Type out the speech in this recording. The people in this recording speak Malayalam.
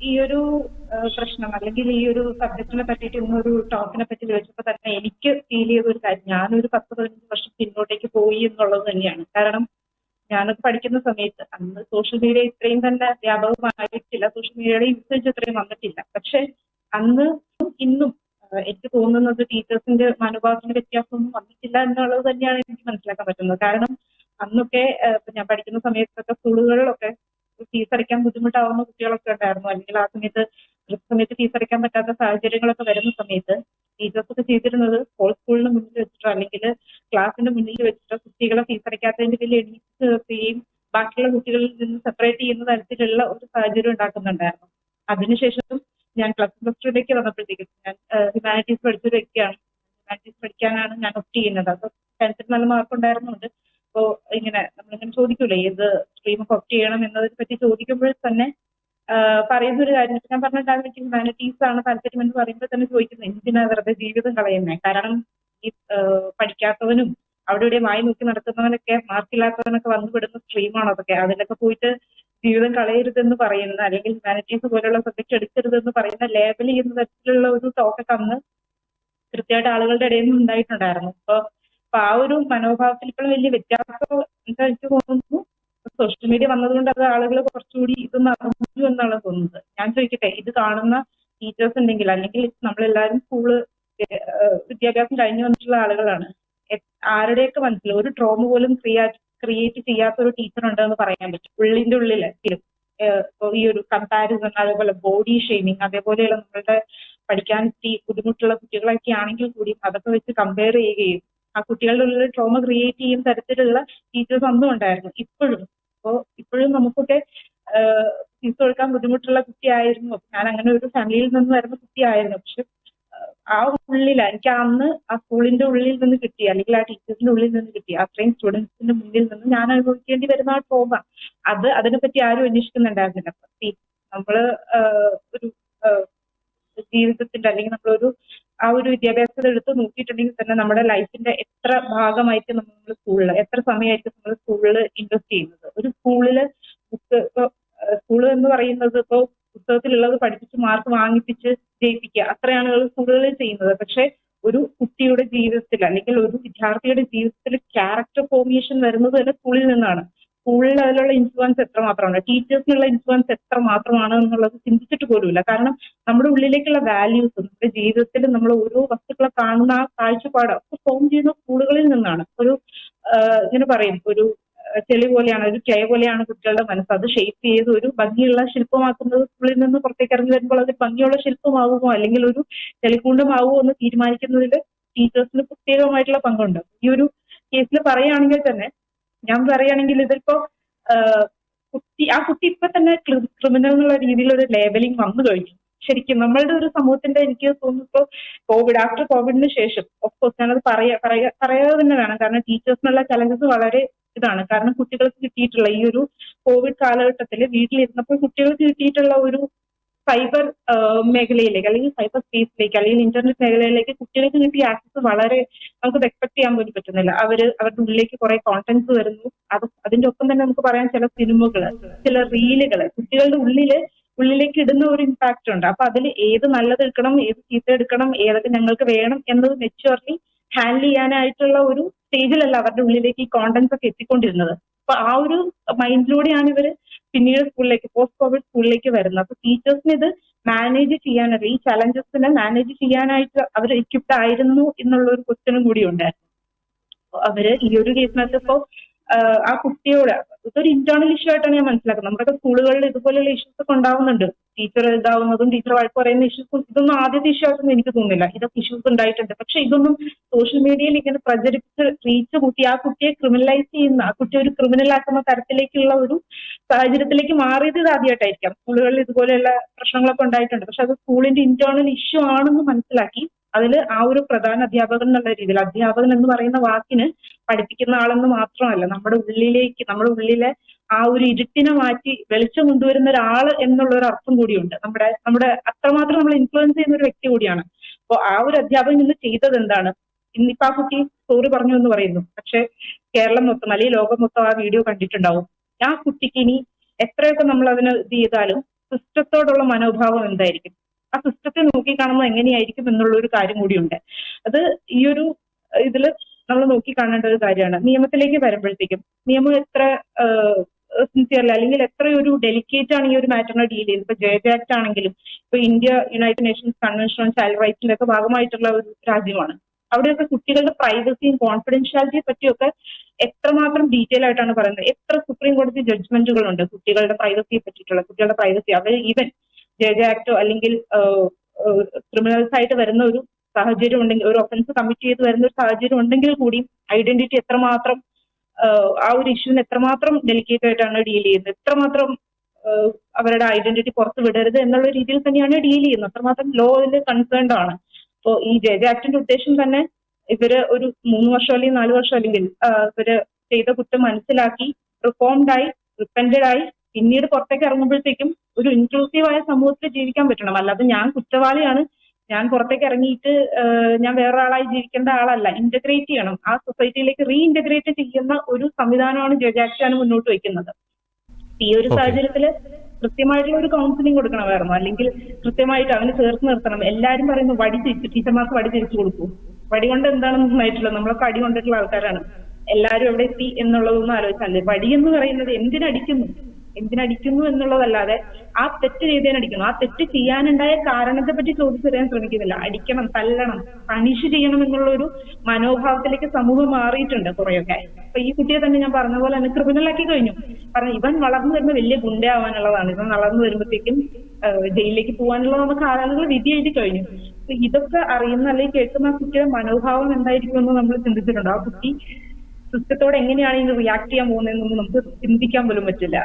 ഈ ഒരു പ്രശ്നം അല്ലെങ്കിൽ ഈ ഒരു സബ്ജക്റ്റിനെ പറ്റിയിട്ട് ഇന്നൊരു ടോപ്പിനെ പറ്റി ചോദിച്ചപ്പോൾ തന്നെ എനിക്ക് ഫീൽ ചെയ്ത ഒരു കാര്യം ഞാനൊരു പത്ത് പതിനഞ്ച് വർഷം പിന്നോട്ടേക്ക് പോയി എന്നുള്ളത് തന്നെയാണ്. കാരണം ഞാനൊക്കെ പഠിക്കുന്ന സമയത്ത് അന്ന് സോഷ്യൽ മീഡിയ ഇത്രയും തന്നെ വ്യാപകമായിട്ടില്ല. സോഷ്യൽ മീഡിയയുടെ യൂസേജ് ഇത്രയും വന്നിട്ടില്ല. പക്ഷെ അന്ന് ഇന്നും എനിക്ക് തോന്നുന്നത് ടീച്ചേഴ്സിന്റെ മനോഭാവത്തിന് വ്യത്യാസമൊന്നും വന്നിട്ടില്ല എന്നുള്ളത് തന്നെയാണ് എനിക്ക് മനസ്സിലാക്കാൻ പറ്റുന്നത്. കാരണം അന്നൊക്കെ ഞാൻ പഠിക്കുന്ന സമയത്തൊക്കെ സ്കൂളുകളിലൊക്കെ ഫീസ് അടയ്ക്കാൻ ബുദ്ധിമുട്ടാവുന്ന കുട്ടികളൊക്കെ ഉണ്ടായിരുന്നു. അല്ലെങ്കിൽ ആ സമയത്ത് കൃത്യസമയത്ത് സമയത്ത് ഫീസ് അടയ്ക്കാൻ പറ്റാത്ത സാഹചര്യങ്ങളൊക്കെ വരുന്ന സമയത്ത് ടീച്ചേഴ്സ് ഒക്കെ ചെയ്തിരുന്നത് സ്കൂൾ സ്കൂളിന് മുന്നിൽ വെച്ചിട്ടോ അല്ലെങ്കിൽ ക്ലാസിന്റെ മുന്നിൽ വെച്ചിട്ടോ കുട്ടികളെ ഫീസ് അടയ്ക്കാത്തതിന്റെ പേരിൽ എണീറ്റ് നിർത്തുകയും ബാക്കിയുള്ള കുട്ടികളിൽ നിന്ന് സെപ്പറേറ്റ് ചെയ്യുന്ന തരത്തിലുള്ള ഒരു സാഹചര്യം ഉണ്ടാക്കുന്നുണ്ടായിരുന്നു. അതിനുശേഷം ഞാൻ പ്ലസ് പ്ലസ് ടുവിലേക്ക് വന്നപ്പോഴത്തേക്കും ഞാൻ ഹ്യൂമാനിറ്റീസ് പഠിച്ചൊരു വ്യക്തിയാണ്. ഹ്യൂമാനിറ്റീസ് പഠിക്കാനാണ് ഞാൻ ഒപ്റ്റ് ചെയ്യുന്നത്. അപ്പൊ ടെൻത്തിൽ നല്ല മാർക്ക് ഉണ്ടായിരുന്നുണ്ട്. അപ്പോ ഇങ്ങനെ നമ്മളിങ്ങനെ ചോദിക്കൂലേ ഏത് സ്ട്രീം ഒപ്റ്റ് ചെയ്യണം എന്നതിനെ പറ്റി ചോദിക്കുമ്പോൾ തന്നെ പറയുന്ന ഒരു കാര്യം. ഞാൻ പറഞ്ഞിട്ടാണ് എനിക്ക് ഹ്യൂമാനിറ്റീസ് ആണ് താല്പര്യം എന്ന് പറയുമ്പോൾ തന്നെ ചോദിക്കുന്നത് എന്തിനാ വെറുതെ ജീവിതം കളയുന്നത് കാരണം ഈ പഠിക്കാത്തവനും അവിടെ ഇവിടെ വായി നോക്കി നടക്കുന്നവനൊക്കെ മാർക്കില്ലാത്തവനൊക്കെ വന്നു വിടുന്ന സ്ട്രീമാണ് അതൊക്കെ? അതിലൊക്കെ പോയിട്ട് ജീവിതം കളയരുതെന്ന് പറയുന്ന അല്ലെങ്കിൽ ഹ്യൂമാനിറ്റീസ് പോലുള്ള സബ്ജക്ട് എടുക്കരുതെന്ന് പറയുന്ന ലേബൽ ചെയ്യുന്ന തരത്തിലുള്ള ഒരു ടോക്കൊക്കെ അന്ന് കൃത്യമായിട്ട് ആളുകളുടെ ഇടയിൽ നിന്ന് ഉണ്ടായിട്ടുണ്ടായിരുന്നു. അപ്പൊ അപ്പൊ ആ ഒരു മനോഭാവത്തിൽ ഇപ്പോൾ വലിയ വ്യത്യാസം എനിക്ക് തോന്നുന്നു? സോഷ്യൽ മീഡിയ വന്നതുകൊണ്ട് അത് ആളുകൾ കുറച്ചുകൂടി ഇത് നടന്നു എന്നാണ് തോന്നുന്നത്. ഞാൻ ചോദിക്കട്ടെ ഇത് കാണുന്ന ടീച്ചേഴ്സ് ഉണ്ടെങ്കിൽ അല്ലെങ്കിൽ നമ്മളെല്ലാരും സ്കൂൾ വിദ്യാഭ്യാസം കഴിഞ്ഞു വന്നിട്ടുള്ള ആളുകളാണ്. ആരുടെയൊക്കെ മനസ്സിൽ ഒരു ട്രോമ പോലും ക്രിയേറ്റ് ചെയ്യാത്ത ഒരു ടീച്ചർ ഉണ്ടെന്ന് പറയാൻ പറ്റും. ഉള്ളിന്റെ ഉള്ളിൽ ഈ ഒരു കമ്പാരിസൺ അതേപോലെ ബോഡി ഷെയ്മിങ് അതേപോലെയുള്ള നമ്മളുടെ പഠിക്കാൻ ബുദ്ധിമുട്ടുള്ള കുട്ടികളൊക്കെ ആണെങ്കിൽ കൂടി അതൊക്കെ വെച്ച് കമ്പയർ ചെയ്യുകയും ആ കുട്ടികളുടെ ഉള്ളിൽ ട്രോമ ക്രിയേറ്റ് ചെയ്യുന്ന തരത്തിലുള്ള ടീച്ചേഴ്സ് അന്നും ഉണ്ടായിരുന്നു. ഇപ്പോഴും. അപ്പോ ഇപ്പോഴും നമുക്കൊക്കെ ഫീസ് കൊടുക്കാൻ ബുദ്ധിമുട്ടുള്ള കുട്ടിയായിരുന്നു. ഞാൻ അങ്ങനെ ഒരു ഫാമിലിയിൽ നിന്ന് വരുന്ന കുട്ടിയായിരുന്നു. പക്ഷെ ആ ഉള്ളില എനിക്ക് അന്ന് ആ സ്കൂളിന്റെ ഉള്ളിൽ നിന്ന് കിട്ടി. അല്ലെങ്കിൽ ആ ടീച്ചേഴ്സിന്റെ ഉള്ളിൽ നിന്ന് കിട്ടിയ അത്രയും സ്റ്റുഡൻസിന്റെ മുന്നിൽ നിന്ന് ഞാൻ അനുഭവിക്കേണ്ടി വരുന്ന ആ ട്രോമ അത് അതിനെപ്പറ്റി ആരും അന്വേഷിക്കുന്നുണ്ടായിരുന്നില്ല. നമ്മൾ ഒരു ജീവിതത്തിന്റെ അല്ലെങ്കിൽ നമ്മളൊരു ആ ഒരു വിദ്യാഭ്യാസത്തിൽ എടുത്ത് നോക്കിയിട്ടുണ്ടെങ്കിൽ തന്നെ നമ്മുടെ ലൈഫിന്റെ എത്ര ഭാഗമായിട്ട് നമ്മൾ സ്കൂളിൽ എത്ര സമയമായിരിക്കും നമ്മൾ സ്കൂളിൽ ഇൻവെസ്റ്റ് ചെയ്യുന്നത്? ഒരു ബുക്ക് സ്കൂൾ എന്ന് പറയുന്നത് ഇപ്പോൾ പുസ്തകത്തിലുള്ളത് പഠിപ്പിച്ച് മാർക്ക് വാങ്ങിപ്പിച്ച് ജയിപ്പിക്കുക അത്രയാണ് സ്കൂളുകളിൽ ചെയ്യുന്നത്. പക്ഷെ ഒരു കുട്ടിയുടെ ജീവിതത്തിൽ അല്ലെങ്കിൽ ഒരു വിദ്യാർത്ഥിയുടെ ജീവിതത്തിൽ ക്യാരക്ടർ ഫോർമേഷൻ വരുന്നത് തന്നെ സ്കൂളിൽ നിന്നാണ്. സ്കൂളിൽ അതിലുള്ള ഇൻഫ്ലുവൻസ് എത്ര മാത്രമാണ് ടീച്ചേഴ്സിനുള്ള ഇൻഫ്ലുവൻസ് എത്ര മാത്രമാണ് എന്നുള്ളത് ചിന്തിച്ചിട്ട് പോലുമില്ല. കാരണം നമ്മുടെ ഉള്ളിലേക്കുള്ള വാല്യൂസ് നമ്മുടെ ജീവിതത്തിൽ നമ്മൾ ഓരോ വസ്തുക്കളെ കാണുന്ന ആ കാഴ്ചപ്പാട് ഒക്കെ ഫോം ചെയ്യുന്ന സ്കൂളുകളിൽ നിന്നാണ്. ഒരു ഇങ്ങനെ പറയും. ഒരു ചെളി പോലെയാണ് ഒരു ക്ലേ പോലെയാണ് കുട്ടികളുടെ മനസ്സ്. അത് ഷേപ്പ് ചെയ്ത് ഒരു ഭംഗിയുള്ള ശില്പമാക്കുന്നത് സ്കൂളിൽ നിന്ന് പുറത്തേക്ക് ഇറങ്ങി വരുമ്പോൾ അത് ഭംഗിയുള്ള ശില്പമാകുമോ അല്ലെങ്കിൽ ഒരു ചെളിക്കൂണ്ടമാകുമോ എന്ന് തീരുമാനിക്കുന്നതിൽ ടീച്ചേഴ്സിന് പ്രത്യേകമായിട്ടുള്ള പങ്കുണ്ട്. ഈ ഒരു കേസിൽ പറയുകയാണെങ്കിൽ തന്നെ ഞാൻ പറയുകയാണെങ്കിൽ ഇതിപ്പോ കുട്ടി ആ കുട്ടി ഇപ്പൊ തന്നെ ക്രിമിനൽ എന്നുള്ള രീതിയിലൊരു ലേബലിംഗ് വന്നു കഴിഞ്ഞു. ശരിക്കും നമ്മളുടെ ഒരു സമൂഹത്തിന്റെ എനിക്ക് തോന്നുന്നു ഇപ്പോ കോവിഡ് ആഫ്റ്റർ കോവിഡിന് ശേഷം ഓഫ്കോഴ്സ് ഞാനത് പറയാ പറയാതെ തന്നെ വേണം. കാരണം ടീച്ചേഴ്സിനുള്ള ചലഞ്ചസ് വളരെ ഇതാണ്. കാരണം കുട്ടികൾക്ക് കിട്ടിയിട്ടുള്ള ഈ ഒരു കോവിഡ് കാലഘട്ടത്തിൽ വീട്ടിലിരുന്നപ്പോൾ കുട്ടികൾക്ക് കിട്ടിയിട്ടുള്ള ഒരു സൈബർ മേഖലയിലേക്ക് അല്ലെങ്കിൽ സൈബർ സ്പേസിലേക്ക് അല്ലെങ്കിൽ ഇന്റർനെറ്റ് മേഖലയിലേക്ക് കുട്ടികൾക്ക് കിട്ടിയ ആക്സസ് വളരെ നമുക്ക് എക്സ്പെക്ട് ചെയ്യാൻ പോലും പറ്റുന്നില്ല. അവർ അവരുടെ ഉള്ളിലേക്ക് കുറെ കോണ്ടന്റ്സ് വരുന്നു. അത് അതിന്റെ ഒപ്പം തന്നെ നമുക്ക് പറയാൻ ചില സിനിമകൾ ചില റീലുകൾ കുട്ടികളുടെ ഉള്ളിൽ ഉള്ളിലേക്ക് ഇടുന്ന ഒരു ഇമ്പാക്റ്റ് ഉണ്ട്. അപ്പൊ അതിൽ ഏത് നല്ലത് എടുക്കണം ഏത് ചീത്ത എടുക്കണം ഏതൊക്കെ ഞങ്ങൾക്ക് വേണം എന്നത് മെച്ചുവർലി ഹാൻഡിൽ ചെയ്യാനായിട്ടുള്ള ഒരു സ്റ്റേജിലല്ല അവരുടെ ഉള്ളിലേക്ക് ഈ കോണ്ടന്റ്സ് ഒക്കെ എത്തിക്കൊണ്ടിരുന്നത്. അപ്പൊ ആ ഒരു മൈൻഡിലൂടെയാണ് ഇവർ പിന്നീട് സ്കൂളിലേക്ക് പോസ്റ്റ് കോവിഡ് സ്കൂളിലേക്ക് വരുന്നത്. അപ്പൊ ടീച്ചേഴ്സിന് ഇത് മാനേജ് ചെയ്യാനായിട്ട് ഈ ചലഞ്ചസിനെ മാനേജ് ചെയ്യാനായിട്ട് അവർ എക്യുപ്ഡ് ആയിരുന്നു എന്നുള്ള ഒരു ക്വസ്റ്റ്യനും കൂടി ഉണ്ടായിരുന്നു. അവർ ഈ ഒരു കേസിനകത്ത് ഇപ്പോ ആഹ് ആ കുട്ടിയോട്. ഇതൊരു ഇന്റേണൽ ഇഷ്യൂ ആയിട്ടാണ് ഞാൻ മനസ്സിലാക്കുന്നത്. നമ്മുടെ സ്കൂളുകളിൽ ഇതുപോലെയുള്ള ഇഷ്യൂസ് ഒക്കെ ഉണ്ടാവുന്നുണ്ട്. ടീച്ചർ ഇതാവുന്നതും ടീച്ചർ വഴക്ക് പറയുന്ന ഇഷ്യൂസും ഇതൊന്നും ആദ്യത്തെ ഇഷ്യൂ ആയിട്ടൊന്നും എനിക്ക് തോന്നുന്നില്ല. ഇതൊക്കെ ഇഷ്യൂസ് ഉണ്ടായിട്ടുണ്ട്. പക്ഷെ ഇതൊന്നും സോഷ്യൽ മീഡിയയിൽ ഇങ്ങനെ പ്രചരിപ്പിച്ച് റീച്ച് കൂട്ടി ആ കുട്ടിയെ ക്രിമിനലൈസ് ചെയ്യുന്ന ആ കുട്ടിയെ ഒരു ക്രിമിനൽ ആക്കുന്ന തരത്തിലേക്കുള്ള ഒരു സാഹചര്യത്തിലേക്ക് മാറിയത് ഇത് ആദ്യമായിട്ടായിരിക്കാം. സ്കൂളുകളിൽ ഇതുപോലെയുള്ള പ്രശ്നങ്ങളൊക്കെ ഉണ്ടായിട്ടുണ്ട്. പക്ഷെ അത് സ്കൂളിന്റെ ഇന്റേണൽ ഇഷ്യൂ ആണെന്ന് മനസ്സിലാക്കി അതിൽ ആ ഒരു പ്രധാന അധ്യാപകൻ എന്നുള്ള രീതിയിൽ അധ്യാപകൻ എന്ന് പറയുന്ന വാക്കിന് പഠിപ്പിക്കുന്ന ആളെന്ന് മാത്രമല്ല നമ്മുടെ ഉള്ളിലേക്ക് നമ്മുടെ ഉള്ളിലെ ആ ഒരു ഇരുട്ടിനെ മാറ്റി വെളിച്ചം കൊണ്ടുവരുന്ന ഒരാൾ എന്നുള്ള ഒരു അർത്ഥം കൂടിയുണ്ട്. നമ്മുടെ നമ്മുടെ അത്രമാത്രം നമ്മൾ ഇൻഫ്ലുവൻസ് ചെയ്യുന്ന ഒരു വ്യക്തി കൂടിയാണ്. അപ്പോൾ ആ ഒരു അധ്യാപകൻ ഇന്ന് ചെയ്തത് എന്താണ്? ഇന്നിപ്പോ കുട്ടി സോറി പറഞ്ഞു എന്ന് പറയുന്നു. പക്ഷെ കേരളം മൊത്തം അല്ലെങ്കിൽ ലോകം മൊത്തം ആ വീഡിയോ കണ്ടിട്ടുണ്ടാവും. ആ കുട്ടിക്ക് ഇനി എത്രയൊക്കെ നമ്മൾ അതിന് ഇത് ചെയ്താലും സിസ്റ്റത്തോടുള്ള മനോഭാവം എന്തായിരിക്കും? ആ സിസ്റ്റത്തെ നോക്കിക്കാണുന്നത് എങ്ങനെയായിരിക്കും എന്നുള്ള ഒരു കാര്യം കൂടിയുണ്ട്. അത് ഈ ഒരു ഇതിൽ നമ്മൾ നോക്കി കാണേണ്ട ഒരു കാര്യമാണ്. നിയമത്തിലേക്ക് വരുമ്പോഴത്തേക്കും നിയമം എത്ര സിൻസിയർലി അല്ലെങ്കിൽ എത്ര ഒരു ഡെലിക്കേറ്റ് ആണ് ഈ ഒരു മാറ്ററിനെ ഡീൽ ചെയ്യുന്നത്. ഇപ്പൊ ജേജ് ആക്ട് ആണെങ്കിലും ഇപ്പൊ India United Nations convention on child റൈറ്റ്സിന്റെ ഒക്കെ ഭാഗമായിട്ടുള്ള ഒരു രാജ്യമാണ്. അവിടെയൊക്കെ കുട്ടികളുടെ പ്രൈവസിയും കോൺഫിഡൻഷ്യാലിറ്റിയെ പറ്റിയൊക്കെ എത്രമാത്രം ഡീറ്റെയിൽ ആയിട്ടാണ് പറയുന്നത്? എത്ര സുപ്രീം കോടതി ജഡ്ജ്മെന്റുകളുണ്ട് കുട്ടികളുടെ പ്രൈവസിയെ പറ്റിയിട്ടുള്ള? കുട്ടികളുടെ പ്രൈവസി അവർ ഈവൻ ജേജ് ആക്ടോ അല്ലെങ്കിൽ ക്രിമിനൽസ് ആയിട്ട് വരുന്ന ഒരു സാഹചര്യം ഉണ്ടെങ്കിൽ ഒരു ഒഫൻസ് കമ്മിറ്റ് ചെയ്ത് വരുന്ന ഒരു സാഹചര്യം ഉണ്ടെങ്കിൽ കൂടി ഐഡന്റിറ്റി എത്രമാത്രം ആ ഒരു ഇഷ്യൂവിന് എത്രമാത്രം ഡെലിക്കേറ്റ് ആയിട്ടാണ് ഡീൽ ചെയ്യുന്നത്? എത്രമാത്രം അവരുടെ ഐഡന്റിറ്റി പുറത്ത് വിടരുത് എന്നുള്ള രീതിയിൽ തന്നെയാണ് ഡീൽ ചെയ്യുന്നത്. അത്രമാത്രം ലോയിൽ കൺസേൺഡ് ആണ്. അപ്പോൾ ഈ ജേജ് ആക്ടിന്റെ ഉദ്ദേശം തന്നെ ഇവർ ഒരു മൂന്ന് വർഷം അല്ലെങ്കിൽ നാല് വർഷം അല്ലെങ്കിൽ ഇവർ ചെയ്ത കുറ്റം മനസ്സിലാക്കി റിഫോംഡ് ആയി റിപ്പൻഡഡ് ആയി പിന്നീട് പുറത്തേക്ക് ഇറങ്ങുമ്പോഴത്തേക്കും ഒരു ഇൻക്ലൂസീവായ സമൂഹത്തിൽ ജീവിക്കാൻ പറ്റണം. അല്ലാതെ ഞാൻ കുറ്റവാളിയാണ് ഞാൻ പുറത്തേക്ക് ഇറങ്ങിയിട്ട് ഞാൻ വേറൊരാളായി ജീവിക്കേണ്ട ആളല്ല. ഇന്റഗ്രേറ്റ് ചെയ്യണം. ആ സൊസൈറ്റിയിലേക്ക് റീഇന്റഗ്രേറ്റ് ചെയ്യുന്ന ഒരു സംവിധാനമാണ് ജഡ്ജ് ആക്ട് മുന്നോട്ട് വെക്കുന്നത് ഈ ഒരു സാഹചര്യത്തിൽ കൃത്യമായിട്ടുള്ള ഒരു കൗൺസിലിംഗ് കൊടുക്കണമായിരുന്നു. അല്ലെങ്കിൽ കൃത്യമായിട്ട് അവന് ചേർത്ത് നിർത്തണം. എല്ലാരും പറയുന്നു വടി തിരിച്ചു ടീച്ചർമാർക്ക് വടി തിരിച്ചു കൊടുക്കൂ. വടി കൊണ്ട് എന്താണ് നന്നായിട്ടുള്ളത്? നമ്മളൊക്കെ അടി കൊണ്ടിട്ടുള്ള ആൾക്കാരാണ്. എല്ലാരും എവിടെ എത്തി എന്നുള്ളതൊന്നും ആലോചിച്ചാൽ വടി എന്ന് പറയുന്നത് എന്തിനടിക്കുന്നു? എന്തിനടിക്കുന്നു എന്നുള്ളതല്ലാതെ ആ തെറ്റ് ചെയ്തതിനടിക്കുന്നു. ആ തെറ്റ് ചെയ്യാനുണ്ടായ കാരണത്തെ പറ്റി ചോദിച്ചറിയാൻ ശ്രമിക്കുന്നില്ല. അടിക്കണം തല്ലണം പണിഷ് ചെയ്യണം എന്നുള്ള ഒരു മനോഭാവത്തിലേക്ക് സമൂഹം മാറിയിട്ടുണ്ട് കുറെയൊക്കെ. അപ്പൊ ഈ കുട്ടിയെ തന്നെ ഞാൻ പറഞ്ഞ പോലെ തന്നെ ക്രിമിനൽ ആക്കി കഴിഞ്ഞു. കാരണം ഇവൻ വളർന്നു വരുന്ന വലിയ ഗുണ്ടയാവാനുള്ളതാണ്. ഇവൻ വളർന്നു വരുമ്പോഴത്തേക്കും ജയിലിലേക്ക് പോകാനുള്ള പോകാനുള്ളതാണ് ആളുകൾ വിധി എഴുതി കഴിഞ്ഞു ഇതൊക്കെ അറിയുന്ന അല്ലെങ്കിൽ കേൾക്കുന്ന കുട്ടിയുടെ മനോഭാവം എന്തായിരിക്കും എന്ന് നമ്മൾ ചിന്തിച്ചിട്ടുണ്ടോ? ആ കുട്ടി സിസ്റ്റത്തോട് എങ്ങനെയാണ് ഇനി റിയാക്ട് ചെയ്യാൻ പോകുന്നതെന്നൊന്നും നമുക്ക് ചിന്തിക്കാൻ പോലും പറ്റില്ല.